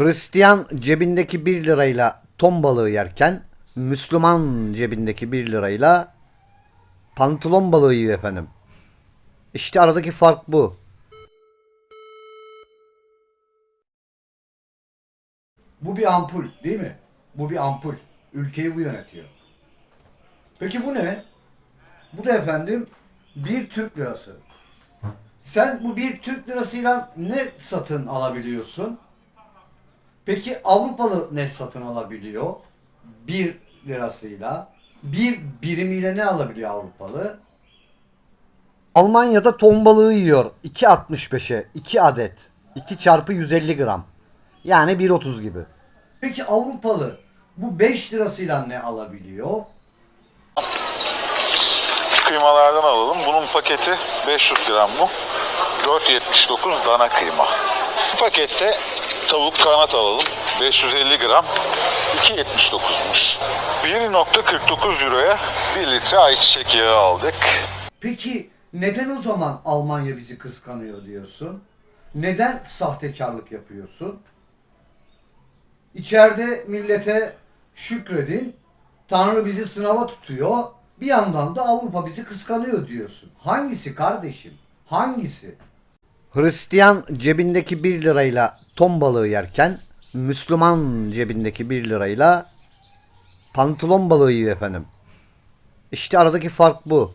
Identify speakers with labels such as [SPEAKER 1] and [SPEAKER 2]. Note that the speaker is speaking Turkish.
[SPEAKER 1] Hristiyan cebindeki 1 lirayla ton balığı yerken Müslüman cebindeki 1 lirayla pantolon balığı yiyor efendim. İşte aradaki fark bu.
[SPEAKER 2] Bu bir ampul değil mi? Bu bir ampul. Ülkeyi bu yönetiyor. Peki bu ne? Bu da efendim bir Türk lirası. Sen bu bir Türk lirasıyla ne satın alabiliyorsun? Peki Avrupalı ne satın alabiliyor? Bir lirasıyla. Bir birimiyle ne alabiliyor Avrupalı?
[SPEAKER 1] Almanya'da ton balığı yiyor 2.65'e 2 adet. 2 çarpı 150 gram. Yani 1.30 gibi.
[SPEAKER 2] Peki Avrupalı bu 5 lirasıyla ne alabiliyor?
[SPEAKER 3] Şu kıymalardan alalım. Bunun paketi 500 gram bu. 4.79 dana kıyma. Bu pakette tavuk kanat alalım. 550 gram. 2.79'muş. 1.49 euroya 1 litre ayçiçek yağı aldık.
[SPEAKER 2] Peki neden o zaman Almanya bizi kıskanıyor diyorsun? Neden sahtekarlık yapıyorsun? İçeride millete şükredin. Tanrı bizi sınava tutuyor. Bir yandan da Avrupa bizi kıskanıyor diyorsun. Hangisi kardeşim? Hangisi?
[SPEAKER 1] Hristiyan cebindeki 1 lirayla ton balığı yerken Müslüman cebindeki 1 lirayla pantolon balığı yiyor efendim. İşte aradaki fark bu.